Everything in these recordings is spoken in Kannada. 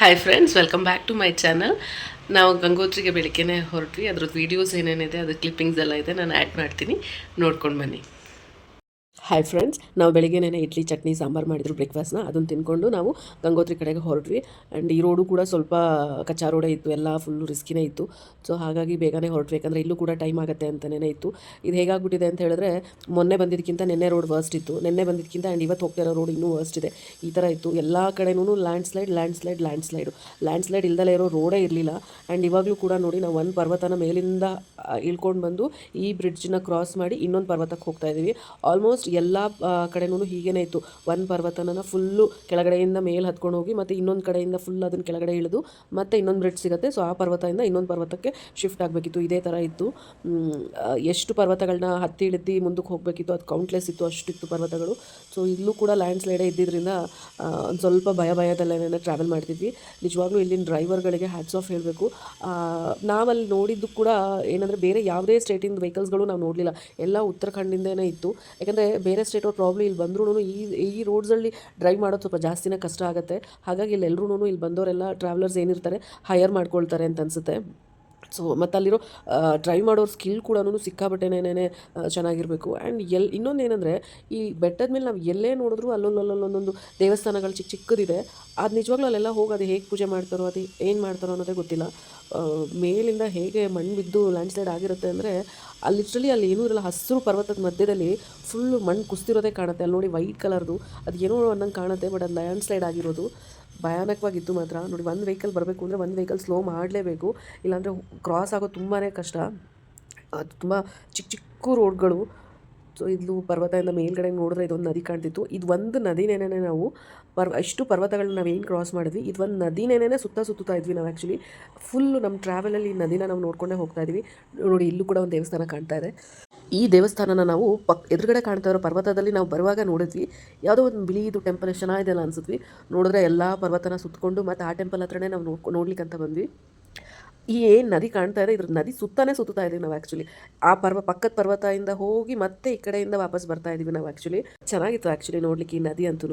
Hi friends welcome back to my channel ನಾವು ಗಂಗೋತ್ರಿಗೆ ಬೆಳಿಗ್ಗೆನೆ ಹೊರಟ್ವಿ. ಅದ್ರದ್ದು ವೀಡಿಯೋಸ್ ಏನೇನಿದೆ ಅದು ಕ್ಲಿಪ್ಪಿಂಗ್ಸ್ ಎಲ್ಲ ಇದೆ. ನಾನು ಆ್ಯಡ್ ಮಾಡ್ತೀನಿ. ನೋಡ್ಕೊಂಡು ಬನ್ನಿ. ಹಾಯ್ ಫ್ರೆಂಡ್ಸ್ ನಾವು ಬೆಳಗ್ಗೆನೇ ಇಡ್ಲಿ, ಚಟ್ನಿ, ಸಾಂಬಾರು ಮಾಡಿದ್ರು ಬ್ರೇಕ್ಫಾಸ್ಟ್ನ ಅದನ್ನು ತಿನ್ಕೊಂಡು ನಾವು ಗಂಗೋತ್ರಿ ಕಡೆಗೆ ಹೊರಟ್ವಿ. ಆ್ಯಂಡ್ ಈ ರೋಡು ಕೂಡ ಸ್ವಲ್ಪ ಕಚ್ಚಾ ರೋಡೇ ಇತ್ತು, ಎಲ್ಲ ಫುಲ್ಲು ರಿಸ್ಕಿನೇ ಇತ್ತು. ಸೊ ಹಾಗಾಗಿ ಬೇಗನೆ ಹೊರಟ್ವಿ. ಯಾಕಂದರೆ ಇಲ್ಲೂ ಕೂಡ ಟೈಮ್ ಆಗುತ್ತೆ ಅಂತಲೇ ಇತ್ತು. ಇದು ಹೇಗಾಗ್ಬಿಟ್ಟಿದೆ ಅಂತ ಹೇಳಿದ್ರೆ, ಮೊನ್ನೆ ಬಂದಿದ್ದಕ್ಕಿಂತ ನಿನ್ನೆ ರೋಡ್ ವರ್ಸ್ಟ್ ಇತ್ತು. ನೆನ್ನೆ ಬಂದಿದ್ದಕ್ಕಿಂತ ಆ್ಯಂಡ್ ಇವತ್ತು ಹೋಗ್ತಿರೋ ರೋಡ್ ಇನ್ನೂ ವರ್ಸ್ಟ್ ಇದೆ. ಈ ಥರ ಇತ್ತು. ಎಲ್ಲ ಕಡೆನೂ landslide landslide landslide landslide ಇಲ್ದಲೇ ಇರೋ ರೋಡೇ ಇರಲಿಲ್ಲ. ಆ್ಯಂಡ್ ಇವಾಗಲೂ ಕೂಡ ನೋಡಿ ನಾವು ಒಂದು ಪರ್ವತನ ಮೇಲಿಂದ ಇಳ್ಕೊಂಡು ಬಂದು ಈ ಬ್ರಿಡ್ಜ್ನ ಕ್ರಾಸ್ ಮಾಡಿ ಇನ್ನೊಂದು ಪರ್ವತಕ್ಕೆ ಹೋಗ್ತಾ ಇದ್ದೀವಿ ಆಲ್ಮೋಸ್ಟ್ ಎಲ್ಲ ಕಡೆನೂ ಹೀಗೇನೆ ಇತ್ತು. ಒಂದು ಪರ್ವತನ ಫುಲ್ಲು ಕೆಳಗಡೆಯಿಂದ ಮೇಲೆ ಹತ್ಕೊಂಡು ಹೋಗಿ ಮತ್ತು ಇನ್ನೊಂದು ಕಡೆಯಿಂದ ಫುಲ್ ಅದನ್ನು ಕೆಳಗಡೆ ಇಳಿದು ಮತ್ತೆ ಇನ್ನೊಂದು ಬ್ರಿಡ್ಜ್ ಸಿಗುತ್ತೆ. ಸೊ ಆ ಪರ್ವತದಿಂದ ಇನ್ನೊಂದು ಪರ್ವತಕ್ಕೆ ಶಿಫ್ಟ್ ಆಗಬೇಕಿತ್ತು. ಇದೇ ಥರ ಇತ್ತು. ಎಷ್ಟು ಪರ್ವತಗಳನ್ನ ಹತ್ತಿ ಇಳಿದು ಮುಂದಕ್ಕೆ ಹೋಗಬೇಕಿತ್ತು, ಅದು ಕೌಂಟ್ಲೆಸ್ ಇತ್ತು, ಅಷ್ಟಿತ್ತು ಪರ್ವತಗಳು. ಸೊ ಇಲ್ಲೂ ಕೂಡ ಲ್ಯಾಂಡ್ ಸ್ಲೈಡೇ ಇದ್ದಿದ್ದರಿಂದ ಸ್ವಲ್ಪ ಭಯ ಭಯದಲ್ಲೇ ಟ್ರಾವೆಲ್ ಮಾಡ್ತಿದ್ವಿ. ನಿಜವಾಗ್ಲೂ ಇಲ್ಲಿನ ಡ್ರೈವರ್ಗಳಿಗೆ ಹ್ಯಾಟ್ಸ್ ಆಫ್ ಹೇಳಬೇಕು. ನಾವಲ್ಲಿ ನೋಡಿದ್ದು ಕೂಡ ಏನಂದರೆ ಬೇರೆ ಯಾವುದೇ ಸ್ಟೇಟಿಂದ ವೆಹಿಕಲ್ಸ್ಗಳು ನಾವು ನೋಡಲಿಲ್ಲ. ಎಲ್ಲ ಉತ್ತರಾಖಂಡಿಂದನೇ ಇತ್ತು. ಯಾಕಂದರೆ ಬೇರೆ ಸ್ಟೇಟ್ ಅವ್ರು ಪ್ರಾಬ್ಲಮ್ ಇಲ್ಲಿ ಬಂದ್ರೂ ಈ ಈ ರೋಡ್ಸಲ್ಲಿ ಡ್ರೈವ್ ಮಾಡೋದು ಸ್ವಲ್ಪ ಜಾಸ್ತಿನೇ ಕಷ್ಟ ಆಗುತ್ತೆ. ಹಾಗಾಗಿ ಇಲ್ಲಿ ಎಲ್ಲರೂ ಇಲ್ಲಿ ಬಂದವರೆಲ್ಲ ಟ್ರಾವೆಲರ್ಸ್ ಏನಿರ್ತಾರೆ ಹೈಯರ್ ಮಾಡ್ಕೊಳ್ತಾರೆ ಅಂತ ಅನಿಸುತ್ತೆ. ಸೊ ಮತ್ತು ಅಲ್ಲಿರೋ ಡ್ರೈವ್ ಮಾಡೋರ ಸ್ಕಿಲ್ ಕೂಡ ಸಿಕ್ಕಾಬಟ್ಟೆನೇನೇ ಚೆನ್ನಾಗಿರಬೇಕು. ಆ್ಯಂಡ್ ಎಲ್ ಇನ್ನೊಂದು ಏನಂದರೆ ಈ ಬೆಟ್ಟದ ಮೇಲೆ ನಾವು ಎಲ್ಲೇ ನೋಡಿದ್ರು ಅಲ್ಲೊಂದು ಅಲ್ಲೊಂದೊಂದು ದೇವಸ್ಥಾನಗಳು ಚಿಕ್ಕ ಚಿಕ್ಕದಿದೆ. ಅದು ನಿಜವಾಗ್ಲೂ ಅಲ್ಲೆಲ್ಲ ಹೋಗಿ ಅದು ಹೇಗೆ ಪೂಜೆ ಮಾಡ್ತಾರೋ, ಅದು ಏನು ಮಾಡ್ತಾರೋ ಅನ್ನೋದೇ ಗೊತ್ತಿಲ್ಲ. ಮೇಲಿಂದ ಹೇಗೆ ಮಣ್ಣು ಬಿದ್ದು ಲ್ಯಾಂಡ್ ಸ್ಲೈಡ್ ಆಗಿರುತ್ತೆ ಅಂದರೆ ಅಲ್ಲಿ ಲಿಟ್ರಲಿ ಅಲ್ಲಿ ಏನೂ ಇರಲ್ಲ ಹಸಿರು ಪರ್ವತದ ಮಧ್ಯದಲ್ಲಿ ಫುಲ್ಲು ಮಣ್ಣು ಕುಸ್ತಿರೋದೇ ಕಾಣುತ್ತೆ. ಅಲ್ಲಿ ನೋಡಿ ವೈಟ್ ಕಲರ್ದು ಅದು ಏನೋ ಅನ್ನಂಗೆ ಕಾಣುತ್ತೆ ಬಟ್ ಅದು ಲ್ಯಾಂಡ್ ಸ್ಲೈಡ್ ಆಗಿರೋದು. ಭಯಾನಕವಾಗಿತ್ತು ಮಾತ್ರ. ನೋಡಿ, ಒಂದು ವೆಹಿಕಲ್ ಬರಬೇಕು ಅಂದರೆ ಒಂದು ವೆಹಿಕಲ್ ಸ್ಲೋ ಮಾಡಲೇಬೇಕು. ಇಲ್ಲಾಂದರೆ ಕ್ರಾಸ್ ಆಗೋದು ತುಂಬಾ ಕಷ್ಟ. ಅದು ತುಂಬ ಚಿಕ್ಕ ಚಿಕ್ಕ ರೋಡ್ಗಳು ಸೊ ಇದು ಪರ್ವತದಿಂದ ಮೇಲ್ಗಡೆ ನೋಡಿದ್ರೆ ಇದೊಂದು ನದಿ ಕಾಣ್ತಿತ್ತು. ಇದು ಒಂದು ನದಿನೇನೆ ನಾವು ಪರ್ವ, ಇಷ್ಟು ಪರ್ವತಗಳನ್ನ ನಾವು ಏನು ಕ್ರಾಸ್ ಮಾಡಿದ್ವಿ? ಇದು ಒಂದು ನದಿನೇನೆ ಸುತ್ತ ಸುತ್ತುತ್ತಾ ಇದ್ವಿ ನಾವು ಆ್ಯಕ್ಚುಲಿ ಫುಲ್ಲು ನಮ್ಮ ಟ್ರಾವೆಲಲ್ಲಿ ಈ ನದಿನ ನಾವು ನೋಡ್ಕೊಂಡೇ ಹೋಗ್ತಾ ಇದ್ವಿ. ನೋಡಿ, ಇಲ್ಲೂ ಕೂಡ ಒಂದು ದೇವಸ್ಥಾನ ಕಾಣ್ತಾ ಇದೆ. ಈ ದೇವಸ್ಥಾನನ ನಾವು ಪಕ್, ಎದುರುಗಡೆ ಕಾಣ್ತಾ ಇರೋ ಪರ್ವತದಲ್ಲಿ ನಾವು ಬರುವಾಗ ನೋಡಿದ್ವಿ. ಯಾವುದೋ ಒಂದು ಬಿಳಿದು ಟೆಂಪಲ್ ಎಷ್ಟು ಚೆನ್ನಾಗಿದೆಯಲ್ಲ ಅನಿಸಿದ್ವಿ ನೋಡಿದ್ರೆ ಎಲ್ಲ ಪರ್ವತನ ಸುತ್ತಕೊಂಡು ಮತ್ತು ಆ ಟೆಂಪಲ್ ಹತ್ರನೇ ನಾವು ನೋಡ್ಕೊ ಅಂತ ಬಂದ್ವಿ. ಈ ಏನು ನದಿ ಕಾಣ್ತಾ ಇದೆ, ಇದ್ರ ನದಿ ಸುತ್ತಾನೇ ಸುತ್ತಾ ಇದೀವಿ ನಾವು ಆ್ಯಕ್ಚುಲಿ ಆ ಪರ್ವ, ಪಕ್ಕದ ಪರ್ವತದಿಂದ ಹೋಗಿ ಮತ್ತೆ ಈ ಕಡೆಯಿಂದ ವಾಪಸ್ ಬರ್ತಾ ಇದೀವಿ ನಾವು ಆ್ಯಕ್ಚುಲಿ ಚೆನ್ನಾಗಿತ್ತು ಆ್ಯಕ್ಚುಲಿ ನೋಡ್ಲಿಕ್ಕೆ ಈ ನದಿ ಅಂತೂ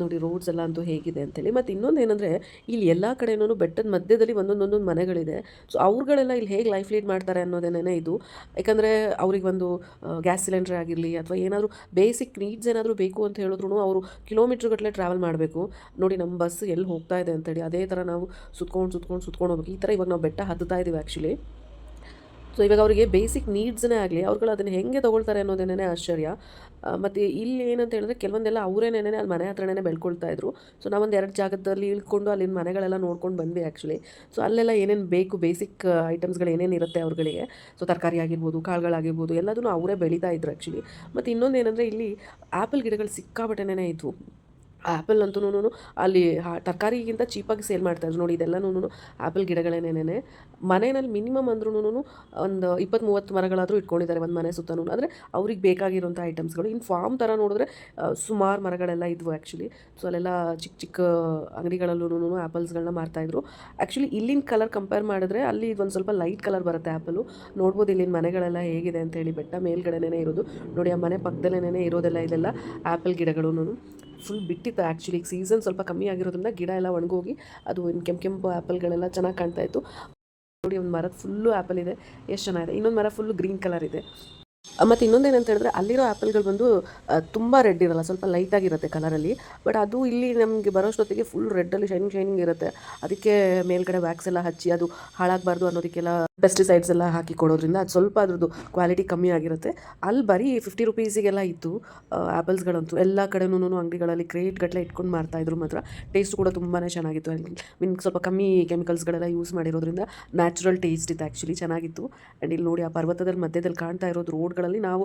ನೋಡಿ ರೋಡ್ಸ್ ಎಲ್ಲ ಅಂತೂ ಹೇಗಿದೆ ಅಂತೇಳಿ. ಮತ್ತು ಇನ್ನೊಂದು ಏನಂದರೆ, ಇಲ್ಲಿ ಎಲ್ಲ ಕಡೆನೂ ಬೆಟ್ಟದ ಮಧ್ಯದಲ್ಲಿ ಒಂದೊಂದೊಂದೊಂದು ಮನೆಗಳಿದೆ. ಸೊ ಅವ್ರುಗಳೆಲ್ಲ ಇಲ್ಲಿ ಹೇಗೆ ಲೈಫ್ ಲೀಡ್ ಮಾಡ್ತಾರೆ ಅನ್ನೋದೇನೇ ಇದು. ಯಾಕಂದರೆ, ಅವ್ರಿಗೆ ಒಂದು ಗ್ಯಾಸ್ ಸಿಲಿಂಡರ್ ಆಗಿರಲಿ ಅಥವಾ ಏನಾದರೂ ಬೇಸಿಕ್ ನೀಡ್ಸ್ ಏನಾದರೂ ಬೇಕು ಅಂತ ಹೇಳಿದ್ರು ಅವರು ಕಿಲೋಮೀಟ್ರ್ಗಟ್ಟಲೆ ಟ್ರಾವೆಲ್ ಮಾಡಬೇಕು. ನೋಡಿ ನಮ್ಮ ಬಸ್ ಎಲ್ಲಿ ಹೋಗ್ತಾ ಇದೆ ಅಂತೇಳಿ. ಅದೇ ಥರ ನಾವು ಸುತ್ಕೊಂಡು ಸುತ್ಕೊಂಡು ಸುತ್ಕೊಂಡು ಹೋಗ್ಬೇಕು. ಈ ಥರ ಇವಾಗ ನಾವು ಬೆಟ್ಟ ಹತ್ತುತ್ತಾ ಇದ್ದೀವಿ ಆ್ಯಕ್ಚುಲಿ ಸೊ ಇವಾಗ ಅವರಿಗೆ ಬೇಸಿಕ್ ನೀಡ್ಸ್ನೇ ಆಗಲಿ, ಅವ್ರುಗಳು ಅದನ್ನು ಹೆಂಗೆ ತೊಗೊಳ್ತಾರೆ ಅನ್ನೋದೇನೇ ಆಶ್ಚರ್ಯ. ಮತ್ತು ಇಲ್ಲಿ ಏನಂತ ಹೇಳಿದ್ರೆ ಕೆಲವೊಂದೆಲ್ಲ ಅವರೇನೇನೇ ಅಲ್ಲಿ ಮನೆ ಹತ್ರನೇ ಬೆಳ್ಕೊಳ್ತಾ ಇದ್ರು. ಸೊ ನಾವೊಂದು ಎರಡು ಜಾಗದಲ್ಲಿ ಇಳ್ಕೊಂಡು ಅಲ್ಲಿನ ಮನೆಗಳೆಲ್ಲ ನೋಡ್ಕೊಂಡು ಬಂದ್ವಿ ಆ್ಯಕ್ಚುಲಿ ಸೊ ಅಲ್ಲೆಲ್ಲ ಏನೇನು ಬೇಕು ಬೇಸಿಕ್ ಐಟಮ್ಸ್ಗಳು ಏನೇನು ಇರುತ್ತೆ ಅವ್ರುಗಳಿಗೆ? ಸೊ ತರಕಾರಿ ಆಗಿರ್ಬೋದು, ಕಾಳುಗಳಾಗಿರ್ಬೋದು, ಎಲ್ಲದನ್ನು ಅವರೇ ಬೆಳೀತಾ ಇದ್ರು ಆ್ಯಕ್ಚುಲಿ ಮತ್ತು ಇನ್ನೊಂದು ಏನಂದರೆ ಇಲ್ಲಿ ಆ್ಯಪಲ್ ಗಿಡಗಳು ಸಿಕ್ಕಾಬಟ್ಟೆನೇ ಇದ್ವು. ಆ್ಯಪಲ್ ಅಂತೂ ಅಲ್ಲಿ ತರಕಾರಿಗಿಂತ ಚೀಪಾಗಿ ಸೇಲ್ ಮಾಡ್ತಾಯಿದ್ರು ನೋಡಿ ಇದೆಲ್ಲನೂ ಆ್ಯಪಲ್ ಗಿಡಗಳೇನೇನೆ ಮನೆಯಲ್ಲಿ ಮಿನಿಮಮ್ ಅಂದ್ರೂ ಒಂದು ಇಪ್ಪತ್ತು ಮೂವತ್ತು ಮರಗಳಾದರೂ ಇಟ್ಕೊಂಡಿದ್ದಾರೆ ಒಂದು ಮನೆ ಸುತ್ತನೂ ಅಂದರೆ ಅವ್ರಿಗೆ ಬೇಕಾಗಿರುವಂಥ ಐಟಮ್ಸ್ಗಳು ಇನ್ನು ಫಾರ್ಮ್ ಥರ ನೋಡಿದ್ರೆ ಸುಮಾರು ಮರಗಳೆಲ್ಲ ಇದ್ವು ಆ್ಯಕ್ಚುಲಿ ಸೊ ಅಲ್ಲೆಲ್ಲ ಚಿಕ್ಕ ಚಿಕ್ಕ ಅಂಗಡಿಗಳಲ್ಲೂ ಆ್ಯಪಲ್ಸ್ಗಳನ್ನ ಮಾರ್ತಾಯಿದ್ರು ಆ್ಯಕ್ಚುಲಿ ಇಲ್ಲಿನ ಕಲರ್ ಕಂಪೇರ್ ಮಾಡಿದ್ರೆ ಅಲ್ಲಿ ಒಂದು ಸ್ವಲ್ಪ ಲೈಟ್ ಕಲರ್ ಬರುತ್ತೆ ಆ್ಯಪಲು ನೋಡ್ಬೋದು ಇಲ್ಲಿನ ಮನೆಗಳೆಲ್ಲ ಹೇಗಿದೆ ಅಂತ ಹೇಳಿ. ಬೆಟ್ಟ ಮೇಲ್ಗಡೆನೇ ಇರೋದು. ನೋಡಿ, ಆ ಮನೆ ಪಕ್ಕದಲ್ಲೇ ಇರೋದೆಲ್ಲ ಇದೆಲ್ಲ ಆ್ಯಪಲ್ ಗಿಡಗಳು ಫುಲ್ ಬಿಟ್ಟಿತ್ತು ಆ್ಯಕ್ಚುಲಿ ಈಗ ಸೀಸನ್ ಸ್ವಲ್ಪ ಕಮ್ಮಿ ಆಗಿರೋದ್ರಿಂದ ಗಿಡ ಎಲ್ಲ ಒಣಗೋಗಿ ಅದು ಇನ್ನು ಕೆಂಪು ಕೆಂಪು ಆ್ಯಪಲ್ಗಳೆಲ್ಲ ಚೆನ್ನಾಗಿ ಕಾಣ್ತಾ ಇತ್ತು. ನೋಡಿ, ಒಂದು ಮರದ ಫುಲ್ಲು ಆ್ಯಪಲ್ ಇದೆ. ಎಷ್ಟು ಚೆನ್ನಾಗಿದೆ. ಇನ್ನೊಂದು ಮರ ಫುಲ್ ಗ್ರೀನ್ ಕಲರ್ ಇದೆ. ಮತ್ತು ಇನ್ನೊಂದೇನಂತ ಹೇಳಿದ್ರೆ ಅಲ್ಲಿರೋ ಆ್ಯಪಲ್ಗಳು ಬಂದು ತುಂಬಾ ರೆಡ್ ಇರಲ್ಲ, ಸ್ವಲ್ಪ ಲೈಟ್ ಆಗಿರುತ್ತೆ ಕಲರಲ್ಲಿ. ಬಟ್ ಅದು ಇಲ್ಲಿ ನಮಗೆ ಬರೋಷ್ಟೊತ್ತಿಗೆ ಫುಲ್ ರೆಡ್ಡಲ್ಲಿ ಶೈನಿಂಗ್ ಶೈನಿಂಗ್ ಇರುತ್ತೆ. ಅದಕ್ಕೆ ಮೇಲ್ಗಡೆ ವ್ಯಾಕ್ಸ್ ಎಲ್ಲ ಹಚ್ಚಿ, ಅದು ಹಾಳಾಗಬಾರ್ದು ಅನ್ನೋದಕ್ಕೆಲ್ಲ ಪೆಸ್ಟಿಸೈಡ್ಸ್ ಎಲ್ಲ ಹಾಕಿ ಕೊಡೋದ್ರಿಂದ ಅದು ಸ್ವಲ್ಪ ಅದ್ರದ್ದು ಕ್ವಾಲಿಟಿ ಕಮ್ಮಿ ಆಗಿರುತ್ತೆ. ಅಲ್ಲಿ ಬರೀ ಫಿಫ್ಟಿ ರುಪೀಸಿಗೆಲ್ಲ ಇತ್ತು ಆ್ಯಪಲ್ಸ್ಗಳಂತೂ ಎಲ್ಲ ಕಡೆನೂ ಅಂಗಡಿಗಳಲ್ಲಿ ಕ್ರೇಟ್ ಗಟ್ಟಲೆ ಇಟ್ಕೊಂಡು ಇದ್ರು ಮಾತ್ರ. ಟೇಸ್ಟ್ ಕೂಡ ತುಂಬಾ ಚೆನ್ನಾಗಿತ್ತು. ಮೀನ್ ಸ್ವಲ್ಪ ಕಮ್ಮಿ ಕೆಮಿಕಲ್ಸ್ಗಳೆಲ್ಲ ಯೂಸ್ ಮಾಡಿರೋದ್ರಿಂದ ನ್ಯಾಚುರಲ್ ಟೇಸ್ಟ್ ಇತ್ತು ಆ್ಯಕ್ಚುಲಿ ಚೆನ್ನಾಗಿತ್ತು. ಆ್ಯಂಡ್ ಇಲ್ಲಿ ನೋಡಿ ಆ ಪರ್ವತದಲ್ಲಿ ಮಧ್ಯದಲ್ಲಿ ಕಾಣ್ತಾ ಇರೋದು ರೋಡ್ಗಳಲ್ಲಿ ನಾವು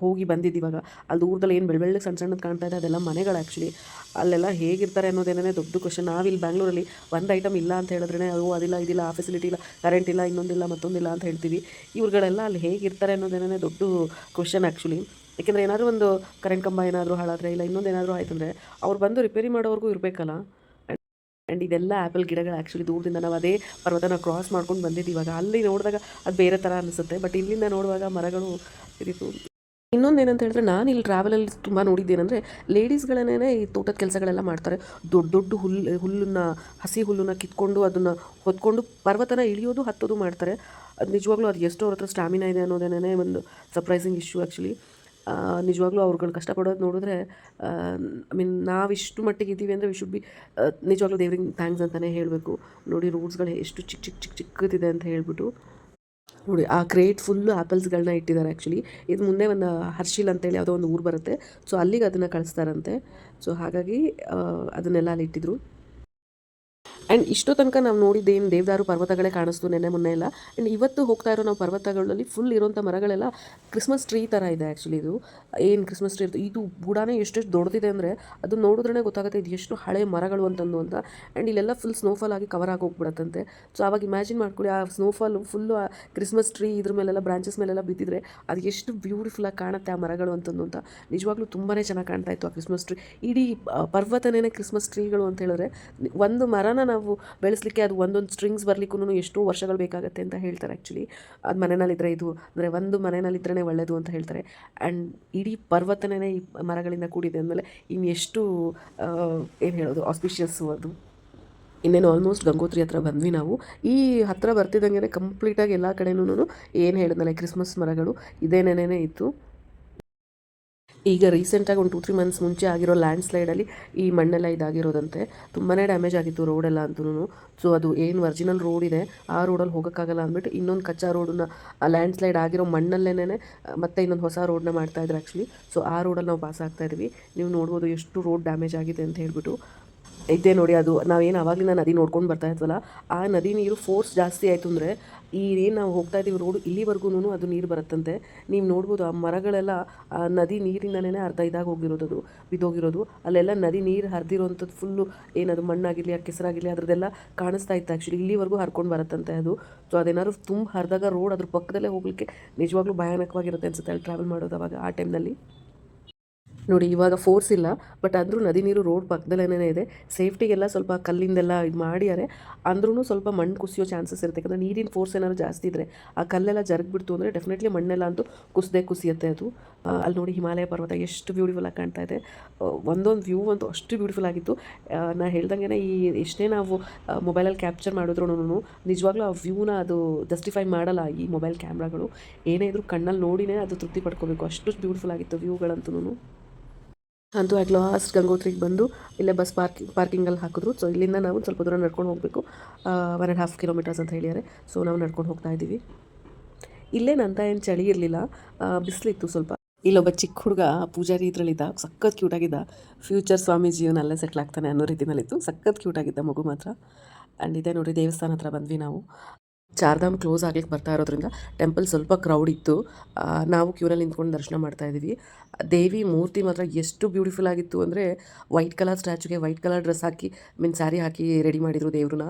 ಹೋಗಿ ಬಂದಿದ್ದು ಇವಾಗ ಅಲ್ಲಿ ದೂರದಲ್ಲಿ ಏನು ಬೆಳ್ಬೆಳ್ಳಿ ಸಣ್ಣ ಸಣ್ಣದು ಕಾಣ್ತಾ ಇದೆ, ಅದೆಲ್ಲ ಮನೆಗಳು ಆ್ಯಕ್ಚುಲಿ ಅಲ್ಲೆಲ್ಲ ಹೇಗಿರ್ತಾರೆ ಅನ್ನೋದೇನೇ ದೊಡ್ಡ ಕ್ವಶನ್ ನಾವಿಲ್ಲಿ ಬ್ಯಾಂಗ್ಳೂರಲ್ಲಿ ಒಂದು ಐಟಮ್ ಇಲ್ಲ ಅಂತ ಹೇಳಿದ್ರೆ ಅದು ಅದಿಲ್ಲ, ಇದಿಲ್ಲ, ಆ ಫೆಸಿಲಿಟಿ ಇಲ್ಲ ಕರೆಂಟ್ ಇಲ್ಲ, ಇನ್ನೊಂದಿಲ್ಲ, ಮತ್ತೊಂದಿಲ್ಲ ಅಂತ ಹೇಳ್ತೀವಿ. ಇವ್ರುಗಳೆಲ್ಲ ಅಲ್ಲಿ ಹೇಗಿರ್ತಾರೆ ಅನ್ನೋದೇನೇ ದೊಡ್ಡ ಕ್ವಶನ್ ಆ್ಯಕ್ಚುಲಿ ಯಾಕೆಂದರೆ ಏನಾದರೂ ಒಂದು ಕರೆಂಟ್ ಕಂಬ ಏನಾದರೂ ಹಾಳಾದರೆ, ಇಲ್ಲ ಇನ್ನೊಂದು ಏನಾದರೂ ಆಯ್ತು ಅಂದರೆ ಅವ್ರು ಬಂದು ರಿಪೇರಿ ಮಾಡೋವರೆಗೂ ಇರಬೇಕಲ್ಲ. ಆ್ಯಂಡ್ ಇದೆಲ್ಲ ಆ್ಯಪಲ್ ಗಿಡಗಳು ಆ್ಯಕ್ಚುಲಿ ದೂರದಿಂದ ನಾವು ಅದೇ ಪರ್ವತನ ಕ್ರಾಸ್ ಮಾಡ್ಕೊಂಡು ಬಂದಿದ್ದು ಇವಾಗ ಅಲ್ಲಿ ನೋಡಿದಾಗ ಅದು ಬೇರೆ ಥರ ಅನಿಸುತ್ತೆ. ಬಟ್ ಇಲ್ಲಿಂದ ನೋಡುವಾಗ ಮರಗಳು ಇದು ಇನ್ನೊಂದು ಏನಂತ ಹೇಳಿದ್ರೆ ನಾನು ಇಲ್ಲಿ ಟ್ರಾವೆಲಲ್ಲಿ ತುಂಬ ನೋಡಿದ್ದೇನೆಂದರೆ ಲೇಡೀಸ್ಗಳನ್ನೇ ಈ ತೋಟದ ಕೆಲಸಗಳೆಲ್ಲ ಮಾಡ್ತಾರೆ. ದೊಡ್ಡ ದೊಡ್ಡ ಹುಲ್ಲು ಹುಲ್ಲನ್ನು, ಹಸಿ ಹುಲ್ಲನ್ನು ಕಿತ್ಕೊಂಡು ಅದನ್ನು ಹೊತ್ಕೊಂಡು ಪರ್ವತನ ಇಳಿಯೋದು, ಹತ್ತೋದು ಮಾಡ್ತಾರೆ. ಅದು ನಿಜವಾಗ್ಲೂ ಅದು ಎಷ್ಟೋ ಅವ್ರ ಹತ್ರ ಸ್ಟ್ಯಾಮಿನಾ ಇದೆ ಅನ್ನೋದೇನೇ ಒಂದು ಸರ್ಪ್ರೈಸಿಂಗ್ ಇಶ್ಯೂ ಆ್ಯಕ್ಚುಲಿ ನಿಜವಾಗ್ಲೂ ಅವ್ರುಗಳು ಕಷ್ಟಪಡೋದು ನೋಡಿದ್ರೆ ಐ ಮೀನ್ ನಾವು ಇಷ್ಟು ಮಟ್ಟಿಗೆ ಇದ್ದೀವಿ ಅಂದರೆ ವಿ ಶುಡ್ ಬಿ ನಿಜವಾಗ್ಲೂ ದೇವ್ರಿಗೆ ಥ್ಯಾಂಕ್ಸ್ ಅಂತಲೇ ಹೇಳಬೇಕು. ನೋಡಿ ರೂಟ್ಸ್ಗಳು ಎಷ್ಟು ಚಿಕ್ಕ ಚಿಕ್ಕ ಚಿಕ್ಕ ಚಿಕ್ಕದಿದೆ ಅಂತ ಹೇಳಿಬಿಟ್ಟು. ನೋಡಿ, ಆ ಕ್ರೇಟ್ ಫುಲ್ಲು ಆ್ಯಪಲ್ಸ್ಗಳನ್ನ ಇಟ್ಟಿದ್ದಾರೆ ಆ್ಯಕ್ಚುಲಿ ಇದು ಮುಂದೆ ಒಂದು ಹರ್ಷಿಲ್ ಅಂತೇಳಿ ಯಾವುದೋ ಒಂದು ಊರು ಬರುತ್ತೆ. ಸೊ ಅಲ್ಲಿಗೆ ಅದನ್ನು ಕಳಿಸ್ತಾರಂತೆ. ಸೊ ಹಾಗಾಗಿ ಅದನ್ನೆಲ್ಲ ಅಲ್ಲಿ ಇಟ್ಟಿದ್ರು. ಆ್ಯಂಡ್ ಇಷ್ಟೋ ತನಕ ನಾವು ನೋಡಿದ್ದೇನು ದೇವದಾರು ಪರ್ವತಗಳೇ ಕಾಣಿಸ್ತು ನೆನ್ನೆ ಮೊನ್ನೆ ಎಲ್ಲ. ಆ್ಯಂಡ್ ಇವತ್ತು ಹೋಗ್ತಾ ಇರೋ ನಾವು ಪರ್ವತಗಳಲ್ಲಿ ಫುಲ್ ಇರೋಂಥ ಮರಗಳೆಲ್ಲ ಕ್ರಿಸ್ಮಸ್ ಟ್ರೀ ಥರ ಇದೆ ಆ್ಯಕ್ಚುಲಿ ಇದು. ಏನು ಕ್ರಿಸ್ಮಸ್ ಟ್ರೀ ಇರುತ್ತೆ ಇದು ಬುಡಾನೇ ಎಷ್ಟೆಷ್ಟು ದೊಡ್ಡದಿದೆ ಅಂದರೆ ಅದು ನೋಡಿದ್ರೇ ಗೊತ್ತಾಗುತ್ತೆ. ಇದು ಎಷ್ಟು ಹಳೆ ಮರಗಳು ಅಂತಂದು ಅಂತ. ಆ್ಯಂಡ್ ಇಲ್ಲೆಲ್ಲ ಫುಲ್ ಸ್ನೋಫಾಲ್ ಆಗಿ ಕವರ್ ಆಗಿ ಹೋಗ್ಬಿಡತ್ತಂತೆ. ಸೊ ಆವಾಗ ಇಮ್ಯಾಜಿನ್ ಮಾಡ್ಕೊಳ್ಳಿ, ಆ ಸ್ನೋಫಾಲ್ ಫುಲ್ಲು ಆ ಕ್ರಿಸ್ಮಸ್ ಟ್ರೀ ಇದ್ರ ಮೇಲೆಲ್ಲ ಬ್ರಾಂಚಸ್ ಮೇಲೆಲ್ಲ ಬಿದ್ದಿದ್ರೆ ಅದು ಎಷ್ಟು ಬ್ಯೂಟಿಫುಲ್ ಆಗಿ ಕಾಣುತ್ತೆ ಆ ಮರಗಳು ಅಂತಂದು ಅಂತ. ನಿಜವಾಗ್ಲೂ ತುಂಬಾ ಚೆನ್ನಾಗಿ ಕಾಣ್ತಾ ಇತ್ತು ಆ ಕ್ರಿಸ್ಮಸ್ ಟ್ರೀ ಇಡೀ ಪರ್ವತನೇ ಕ್ರಿಸ್ಮಸ್ ಟ್ರೀಗಳು ಅಂತ ಹೇಳಿದ್ರೆ ಒಂದು ಮರನ ನಾವು ಬೆಳೆಸಲಿಕ್ಕೆ ಅದು ಒಂದೊಂದು ಸ್ಟ್ರಿಂಗ್ಸ್ ಬರಲಿಕ್ಕೂ ಎಷ್ಟೋ ವರ್ಷಗಳು ಬೇಕಾಗುತ್ತೆ ಅಂತ ಹೇಳ್ತಾರೆ ಆ್ಯಕ್ಚುಲಿ ಅದು ಮನೆಯಲ್ಲಿದ್ದರೆ ಇದು, ಅಂದರೆ ಒಂದು ಮನೆಯಲ್ಲಿದ್ರೇ ಒಳ್ಳೆಯದು ಅಂತ ಹೇಳ್ತಾರೆ. ಆ್ಯಂಡ್ ಇಡೀ ಪರ್ವತನೇ ಈ ಮರಗಳಿಂದ ಕೂಡಿದೆ ಅಂದಮೇಲೆ ಇನ್ನು ಎಷ್ಟು ಏನು ಹೇಳೋದು ಆಸ್ಪಿಷಿಯಸ್ಸು ಅದು. ಇನ್ನೇನು ಆಲ್ಮೋಸ್ಟ್ ಗಂಗೋತ್ರಿ ಹತ್ರ ಬಂದ್ವಿ ನಾವು. ಈ ಹತ್ರ ಬರ್ತಿದ್ದಂಗೆ ಕಂಪ್ಲೀಟಾಗಿ ಎಲ್ಲ ಕಡೆನೂ ಏನು ಹೇಳಿದ್ನಲ್ಲ ಕ್ರಿಸ್ಮಸ್ ಮರಗಳು ಇದೇನೇನೇ ಇತ್ತು. ಈಗ ರೀಸೆಂಟಾಗಿ ಒಂದು ಟೂ ತ್ರೀ ಮಂತ್ಸ್ ಮುಂಚೆ ಆಗಿರೋ ಲ್ಯಾಂಡ್ ಸ್ಲೈಡಲ್ಲಿ ಈ ಮಣ್ಣೆಲ್ಲ ಇದಾಗಿರೋದಂತೆ ತುಂಬಾ ಡ್ಯಾಮೇಜ್ ಆಗಿತ್ತು ರೋಡೆಲ್ಲ ಅಂತೂ ಸೊ ಅದು ಏನು ಒರಿಜಿನಲ್ ರೋಡ್ ಇದೆ, ಆ ರೋಡಲ್ಲಿ ಹೋಗೋಕ್ಕಾಗಲ್ಲ ಅಂದ್ಬಿಟ್ಟು ಇನ್ನೊಂದು ಕಚ್ಚಾ ರೋಡನ್ನ ಲ್ಯಾಂಡ್ ಸ್ಲೈಡ್ ಆಗಿರೋ ಮಣ್ಣಲ್ಲೇನೆ ಮತ್ತೆ ಇನ್ನೊಂದು ಹೊಸ ರೋಡನ್ನ ಮಾಡ್ತಾ ಇದ್ರು ಆ್ಯಕ್ಚುಲಿ ಸೊ ಆ ರೋಡಲ್ಲಿ ನಾವು ಪಾಸ್ ಆಗ್ತಾ ಇದ್ವಿ. ನೀವು ನೋಡ್ಬೋದು ಎಷ್ಟು ರೋಡ್ ಡ್ಯಾಮೇಜ್ ಆಗಿದೆ ಅಂತ ಹೇಳ್ಬಿಟ್ಟು. ಇದೇ ನೋಡಿ, ಅದು ನಾವೇನು ಆವಾಗಲಿಂದ ನದಿ ನೋಡ್ಕೊಂಡು ಬರ್ತಾ ಇದ್ವಲ್ಲ, ಆ ನದಿ ನೀರು ಫೋರ್ಸ್ ಜಾಸ್ತಿ ಆಯಿತು ಅಂದರೆ ಏನು ನಾವು ಹೋಗ್ತಾ ಇದ್ದೀವಿ ರೋಡು ಇಲ್ಲಿವರೆಗೂ ಅದು ನೀರು ಬರುತ್ತಂತೆ. ನೀವು ನೋಡ್ಬೋದು ಆ ಮರಗಳೆಲ್ಲ, ಆ ನದಿ ನೀರಿಂದನೇ ಅರ್ಧ ಇದಾಗಿ ಹೋಗಿರೋದು ಅದು, ಬಿದ್ದೋಗಿರೋದು. ಅಲ್ಲೆಲ್ಲ ನದಿ ನೀರು ಹರಿದಿರೋಂಥದ್ದು ಫುಲ್ಲು ಏನದು ಮಣ್ಣಾಗಿರಲಿ, ಆ ಕೆಸರಾಗಿರಲಿ, ಅದ್ರದ್ದೆಲ್ಲ ಕಾಣಿಸ್ತಾ ಇತ್ತು ಆ್ಯಕ್ಚುಲಿ ಇಲ್ಲಿವರೆಗೂ ಹರ್ಕೊಂಡು ಬರುತ್ತಂತೆ ಅದು. ಸೊ ಅದೇನಾದ್ರು ತುಂಬ ಹರಿದಾಗ ರೋಡ್ ಅದ್ರ ಪಕ್ಕದಲ್ಲೇ ಹೋಗಲಿಕ್ಕೆ ನಿಜವಾಗ್ಲೂ ಭಯಾನಕವಾಗಿರುತ್ತೆ ಅನ್ಸುತ್ತೆ ಅಲ್ಲಿ ಟ್ರಾವೆಲ್ ಮಾಡೋದು ಅವಾಗ ಆ ಟೈಮ್ನಲ್ಲಿ ನೋಡಿ, ಇವಾಗ ಫೋರ್ಸ್ ಇಲ್ಲ ಬಟ್ ಅಂದರೂ ನದಿ ನೀರು ರೋಡ್ ಪಕ್ಕದಲ್ಲೇನೇ ಇದೆ. ಸೇಫ್ಟಿಗೆಲ್ಲ ಸ್ವಲ್ಪ ಕಲ್ಲಿಂದೆಲ್ಲ ಇದು ಮಾಡ್ಯಾರೆ ಅಂದ್ರೂ ಸ್ವಲ್ಪ ಮಣ್ಣು ಕುಸಿಯೋ ಚಾನ್ಸಸ್ ಇರುತ್ತೆ. ಯಾಕಂದರೆ ನೀರಿನ ಫೋರ್ಸ್ ಏನಾದ್ರು ಜಾಸ್ತಿ ಇದ್ದರೆ ಆ ಕಲ್ಲೆಲ್ಲ ಜರುಗ್ಬಿಡ್ತು ಅಂದರೆ ಡೆಫಿನೆಟ್ಲಿ ಮಣ್ಣೆಲ್ಲ ಅಂತೂ ಕುಸದೆ ಕುಸಿಯುತ್ತೆ ಅದು. ಅಲ್ಲಿ ನೋಡಿ ಹಿಮಾಲಯ ಪರ್ವತ ಎಷ್ಟು ಬ್ಯೂಟಿಫುಲ್ ಆಗಿ ಕಾಣ್ತಾ ಇದೆ. ಒಂದೊಂದು ವ್ಯೂ ಅಂತೂ ಅಷ್ಟು ಬ್ಯೂಟಿಫುಲ್ ಆಗಿತ್ತು. ನಾನು ಹೇಳ್ದಂಗೆ ಈ ಎಷ್ಟೇ ನಾವು ಮೊಬೈಲಲ್ಲಿ ಕ್ಯಾಪ್ಚರ್ ಮಾಡಿದ್ರು ನಿಜವಾಗ್ಲೂ ಆ ವ್ಯೂನ ಅದು ಜಸ್ಟಿಫೈ ಮಾಡಲ್ಲ ಈ ಮೊಬೈಲ್ ಕ್ಯಾಮ್ರಾಗಳು ಏನೇ ಇದ್ರೂ ಕಣ್ಣಲ್ಲಿ ನೋಡಿನೇ ಅದು ತೃಪ್ತಿ ಪಡ್ಕೋಬೇಕು. ಅಷ್ಟು ಬ್ಯೂಟಿಫುಲ್ ಆಗಿತ್ತು ವ್ಯೂಗಳಂತೂ ಅಂತೂ ಅಟ್ ಲಾಸ್ಟ್ ಗಂಗೋತ್ರಿಗೆ ಬಂದು ಇಲ್ಲೇ ಬಸ್ ಪಾರ್ಕಿಂಗ್ ಪಾರ್ಕಿಂಗಲ್ಲಿ ಹಾಕಿದ್ರು. ಸೊ ಇಲ್ಲಿಂದ ನಾವು ಸ್ವಲ್ಪ ದೂರ ನಡ್ಕೊಂಡು ಹೋಗಬೇಕು. ಒನ್ ಆ್ಯಂಡ್ ಹಾಫ್ ಕಿಲೋಮೀಟರ್ಸ್ ಅಂತ ಹೇಳಿದ್ದಾರೆ. ಸೊ ನಾವು ನಡ್ಕೊಂಡು ಹೋಗ್ತಾ ಇದ್ದೀವಿ. ಇಲ್ಲೇನಂತ ಏನು ಚಳಿ ಇರಲಿಲ್ಲ. ಬಿಸಿಲಿತ್ತು ಸ್ವಲ್ಪ. ಇಲ್ಲೊಬ್ಬ ಚಿಕ್ಕ ಹುಡುಗ ಪೂಜಾರಿ ಇದರಲ್ಲಿದ್ದ. ಸಖತ್ ಕ್ಯೂಟಾಗಿದ್ದ ಫ್ಯೂಚರ್ ಸ್ವಾಮೀಜಿ ಇವನು ಅಲ್ಲೇ ಸೆಟ್ಲ್ ಆಗ್ತಾನೆ ಅನ್ನೋ ರೀತಿನಲ್ಲಿತ್ತು. ಸಖತ್ ಕ್ಯೂಟಾಗಿದ್ದ ಮಗು ಮಾತ್ರ. ಆ್ಯಂಡ್ ಇದೆ ನೋಡಿ ದೇವಸ್ಥಾನ ಹತ್ರ ಬಂದ್ವಿ ನಾವು. ಚಾರ್ಧಾಮ್ ಕ್ಲೋಸ್ ಆಗ್ಲಿಕ್ಕೆ ಬರ್ತಾ ಇರೋದ್ರಿಂದ ಟೆಂಪಲ್ ಸ್ವಲ್ಪ ಕ್ರೌಡ್ ಇತ್ತು. ನಾವು ಕ್ಯೂನಲ್ಲಿ ನಿಂತ್ಕೊಂಡು ದರ್ಶನ ಮಾಡ್ತಾ ಇದ್ದೀವಿ ದೇವಿ ಮೂರ್ತಿ ಮಾತ್ರ ಎಷ್ಟು ಬ್ಯೂಟಿಫುಲ್ ಆಗಿತ್ತು ಅಂದರೆ ವೈಟ್ ಕಲರ್ ಸ್ಟ್ಯಾಚುಗೆ ವೈಟ್ ಕಲರ್ ಡ್ರೆಸ್ ಹಾಕಿ ಮೀನ್ ಸ್ಯಾರಿ ಹಾಕಿ ರೆಡಿ ಮಾಡಿದರು ದೇವ್ರನ್ನ.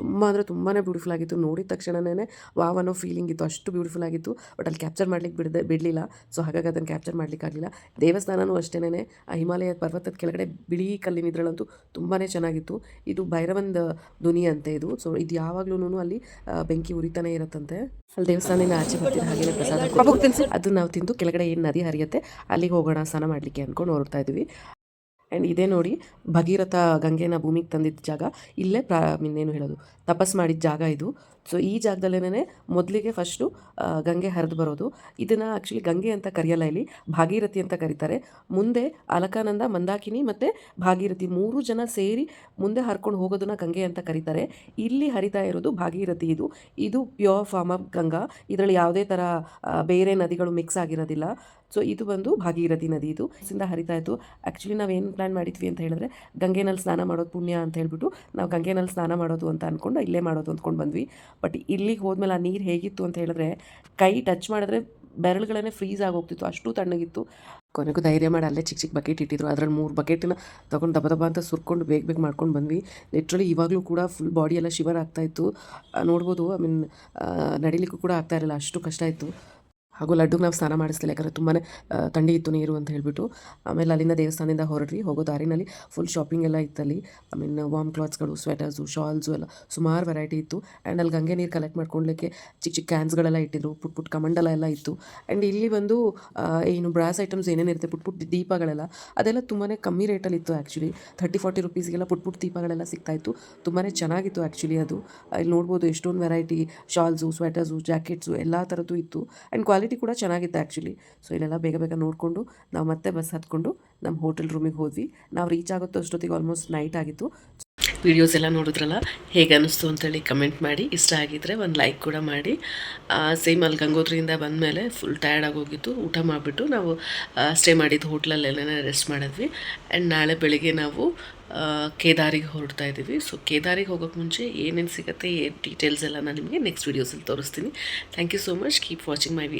ತುಂಬ ಅಂದರೆ ತುಂಬಾ ಬ್ಯೂಟಿಫುಲ್ ಆಗಿತ್ತು. ನೋಡಿದ ತಕ್ಷಣನೇ ವಾವ್ ಅನ್ನೋ ಫೀಲಿಂಗ್ ಇತ್ತು. ಅಷ್ಟು ಬ್ಯೂಟಿಫುಲ್ ಆಗಿತ್ತು. ಬಟ್ ಅಲ್ಲಿ ಕ್ಯಾಪ್ಚರ್ ಮಾಡ್ಲಿಕ್ಕೆ ಬಿಡದೆ ಬಿಡಲಿಲ್ಲ. ಸೊ ಹಾಗಾಗಿ ಅದನ್ನು ಕ್ಯಾಪ್ಚರ್ ಮಾಡಲಿಕ್ಕಾಗಲಿಲ್ಲ ದೇವಸ್ಥಾನವೂ ಅಷ್ಟೇನೆ ಆ ಹಿಮಾಲಯ ಪರ್ವತದ ಕೆಳಗಡೆ ಬಿಳಿ ಕಲ್ಲಿನ ಇದ್ರಲ್ಲಂತೂ ತುಂಬಾ ಚೆನ್ನಾಗಿತ್ತು. ಇದು ಭೈರವಂದ ಧ್ವನಿ ಅಂತೆ ಇದು. ಸೊ ಇದು ಯಾವಾಗ್ಲೂ ಅಲ್ಲಿ ಬೆಂಕಿ ಉರಿತಾನೆ ಇರುತ್ತಂತೆ. ಅಲ್ಲಿ ದೇವಸ್ಥಾನದಿಂದ ಆಚೆ ಬರ್ತಿದ್ದ ಹಾಗೆ ಪ್ರಸಾದ. ಅದು ನಾವು ತಿಂದು ಕೆಳಗಡೆ ಏನು ನದಿ ಹರಿಯುತ್ತೆ ಅಲ್ಲಿಗೆ ಹೋಗೋಣ ಸ್ನಾನ ಮಾಡಲಿಕ್ಕೆ ಅಂದ್ಕೊಂಡು ಹೊರಡ್ತಾ ಇದ್ವಿ ಆ್ಯಂಡ್ ಇದೇ ನೋಡಿ ಭಗೀರಥ ಗಂಗೆನ ಭೂಮಿಗೆ ತಂದಿದ್ದ ಜಾಗ. ಇಲ್ಲೇ ಪ್ರಾ ಇನ್ನೇನು ಹೇಳೋದು. ತಪಸ್ ಮಾಡಿದ ಜಾಗ ಇದು. ಸೊ ಈ ಜಾಗದಲ್ಲೇನೆ ಮೊದಲಿಗೆ ಫಸ್ಟು ಗಂಗೆ ಹರಿದು ಬರೋದು. ಇದನ್ನು ಆ್ಯಕ್ಚುಲಿ ಗಂಗೆ ಅಂತ ಕರೆಯಲ್ಲ ಇಲ್ಲಿ, ಭಾಗೀರಥಿ ಅಂತ ಕರೀತಾರೆ. ಮುಂದೆ ಅಲಕಾನಂದ, ಮಂದಾಕಿನಿ ಮತ್ತು ಭಾಗೀರಥಿ ಮೂರು ಜನ ಸೇರಿ ಮುಂದೆ ಹರ್ಕೊಂಡು ಹೋಗೋದನ್ನ ಗಂಗೆ ಅಂತ ಕರೀತಾರೆ. ಇಲ್ಲಿ ಹರಿತಾ ಇರೋದು ಭಾಗೀರಥಿ ಇದು. ಇದು ಪ್ಯೂರ್ ಫಾರ್ಮ್ ಆಫ್ ಗಂಗಾ. ಇದರಲ್ಲಿ ಯಾವುದೇ ಥರ ಬೇರೆ ನದಿಗಳು ಮಿಕ್ಸ್ ಆಗಿರೋದಿಲ್ಲ. ಸೊ ಇದು ಬಂದು ಭಾಗೀರಥಿ ನದಿ ಇದು. ಇಂದ ಹರಿತಾ ಇತ್ತು. ಆ್ಯಕ್ಚುಲಿ ನಾವು ಏನು ಪ್ಲ್ಯಾನ್ ಮಾಡಿದ್ವಿ ಅಂತ ಹೇಳಿದ್ರೆ, ಗಂಗೆನಲ್ಲಿ ಸ್ನಾನ ಮಾಡೋದು ಪುಣ್ಯ ಅಂತ ಹೇಳ್ಬಿಟ್ಟು ನಾವು ಗಂಗೆನಲ್ಲಿ ಸ್ನಾನ ಮಾಡೋದು ಅಂತ ಅಂದ್ಕೊಂಡು ಇಲ್ಲೇ ಮಾಡೋದು ಅಂದ್ಕೊಂಡು ಬಂದ್ವಿ. ಬಟ್ ಇಲ್ಲಿಗೆ ಹೋದ್ಮೇಲೆ ಆ ನೀರು ಹೇಗಿತ್ತು ಅಂತ ಹೇಳಿದ್ರೆ ಕೈ ಟಚ್ ಮಾಡಿದ್ರೆ ಬೆರಳುಗಳೇ ಫ್ರೀಸ್ ಆಗೋಗ್ತಿತ್ತು, ಅಷ್ಟು ತಣ್ಣಗಿತ್ತು. ಕೊನೆಗೂ ಧೈರ್ಯ ಮಾಡಿ ಅಲ್ಲೇ ಚಿಕ್ಕ ಚಿಕ್ಕ ಬಕೆಟ್ ಇಟ್ಟಿದ್ರು. ಅದರಲ್ಲಿ ಮೂರು ಬಕೆಟ್ನ ತೊಗೊಂಡು ದಬ ದಬ ಅಂತ ಸುರ್ಕೊಂಡು ಬೇಗ ಬೇಗ ಮಾಡ್ಕೊಂಡು ಬಂದ್ವಿ. ಲಿಟ್ರಲಿ ಇವಾಗಲೂ ಕೂಡ ಫುಲ್ ಬಾಡಿ ಎಲ್ಲ ಶಿವರ್ ಆಗ್ತಾಯಿತ್ತು ನೋಡ್ಬೋದು ಐ ಮೀನ್ ನಡಿಲಿಕ್ಕೂ ಕೂಡ ಆಗ್ತಾ ಇರಲಿಲ್ಲ. ಅಷ್ಟು ಕಷ್ಟ ಇತ್ತು. ಹಾಗೂ ಲಡ್ಡುಗೆ ನಾವು ಸ್ನಾನ ಮಾಡಿಸ್ಲಿಲ್ಲ. ಯಾಕಂದರೆ ತುಂಬಾ ಥಂಡಿ ಇತ್ತು ನೀರು ಅಂತ ಹೇಳಿಬಿಟ್ಟು. ಆಮೇಲೆ ಅಲ್ಲಿಂದ ದೇವಸ್ಥಾನದಿಂದ ಹೊರಡ್ರಿ ಹೋಗೋ ದಾರಿನಲ್ಲಿ ಫುಲ್ ಶಾಪಿಂಗ್ ಎಲ್ಲ ಇತ್ತಲ್ಲಿ ಐ ಮೀನ್ ವಾಮ್ ಕ್ಲಾತ್ಸ್ಗಳು ಸ್ವೆಟರ್ಸು ಶಾಲ್ಸು ಎಲ್ಲ ಸುಮಾರು ವೆರೈಟಿ ಇತ್ತು. ಆ್ಯಂಡ್ ಅಲ್ಲಿ ಗಂಗೆ ನೀರು ಕಲೆಕ್ಟ್ ಮಾಡ್ಕೊಳ್ಲಿಕ್ಕೆ ಚಿಕ್ಕ ಚಿಕ್ಕ ಕ್ಯಾನ್ಸ್ಗಳೆಲ್ಲ ಇಟ್ಟಿದ್ರು. ಪುಟ್ ಪುಟ್ ಕಮಂಡಲ ಎಲ್ಲ ಇತ್ತು. ಆ್ಯಂಡ್ ಇಲ್ಲಿ ಬಂದು ಏನು ಬ್ರಾಸ್ ಐಟಮ್ಸ್ ಏನೇನಿರುತ್ತೆ ಪುಟ್ ಪುಟ್ ದೀಪಗಳೆಲ್ಲ, ಅದೆಲ್ಲ ತುಂಬಾ ಕಮ್ಮಿ ರೇಟಲ್ಲಿ ಇತ್ತು ಆ್ಯಕ್ಚುಲಿ ಥರ್ಟಿ ಫಾರ್ಟಿ ರುಪೀಸ್ಗೆಲ್ಲ ಪುಟ್ ಪುಟ್ ದೀಪಗಳೆಲ್ಲ ಸಿಗ್ತಾ ಇತ್ತು. ತುಂಬಾ ಚೆನ್ನಾಗಿತ್ತು ಆ್ಯಕ್ಚುಲಿ ಅದು. ಇಲ್ಲಿ ನೋಡ್ಬೋದು ಎಷ್ಟೊಂದು ವೆರೈಟಿ ಶಾಲ್ಸು ಸ್ವೆಟರ್ಸು ಜಾಕೆಟ್ಸು ಎಲ್ಲ ಥರದ್ದು ಇತ್ತು. ಆ್ಯಂಡ್ ಕ್ವಾಲಿಟಿ ಕೂಡ ಚೆನ್ನಾಗಿತ್ತು ಆ್ಯಕ್ಚುಲಿ ಸೊ ಇಲ್ಲೆಲ್ಲ ಬೇಗ ಬೇಗ ನೋಡಿಕೊಂಡು ನಾವು ಮತ್ತೆ ಬಸ್ ಹತ್ಕೊಂಡು ನಮ್ಮ ಹೋಟೆಲ್ ರೂಮಿಗೆ ಹೋದ್ವಿ. ನಾವು ರೀಚ್ ಆಗುತ್ತೋ ಅಷ್ಟೊತ್ತಿಗೆ ಆಲ್ಮೋಸ್ಟ್ ನೈಟ್ ಆಗಿತ್ತು. ವಿಡಿಯೋಸ್ ಎಲ್ಲ ನೋಡಿದ್ರಲ್ಲ? ಹೇಗೆ ಅನ್ನಿಸ್ತು ಅಂತೇಳಿ ಕಮೆಂಟ್ ಮಾಡಿ. ಇಷ್ಟ ಆಗಿದ್ದರೆ ಒಂದು ಲೈಕ್ ಕೂಡ ಮಾಡಿ. ಸೇಮ್ ಅಲ್ಲಿ ಗಂಗೋತ್ರಿಯಿಂದ ಬಂದಮೇಲೆ ಫುಲ್ ಟಯರ್ಡ್ ಆಗೋಗಿತ್ತು ಊಟ ಮಾಡಿಬಿಟ್ಟು ನಾವು ಸ್ಟೇ ಮಾಡಿದ್ದು ಹೋಟ್ಲಲ್ಲೆಲ್ಲ ರೆಸ್ಟ್ ಮಾಡಿದ್ವಿ. ಆ್ಯಂಡ್ ನಾಳೆ ಬೆಳಿಗ್ಗೆ ನಾವು ಕೇದಾರಿಗೆ ಹೊರಡ್ತಾ ಇದ್ದೀವಿ. ಸೊ ಕೇದಾರಿಗೆ ಹೋಗೋಕ್ಕೆ ಮುಂಚೆ ಏನೇನು ಸಿಗುತ್ತೆ, ಏನು ಡೀಟೇಲ್ಸ್ ಎಲ್ಲ ನಾನು ನಿಮಗೆ ನೆಕ್ಸ್ಟ್ ವೀಡಿಯೋಸಲ್ಲಿ ತೋರಿಸ್ತೀನಿ. Thank you so much keep watching my video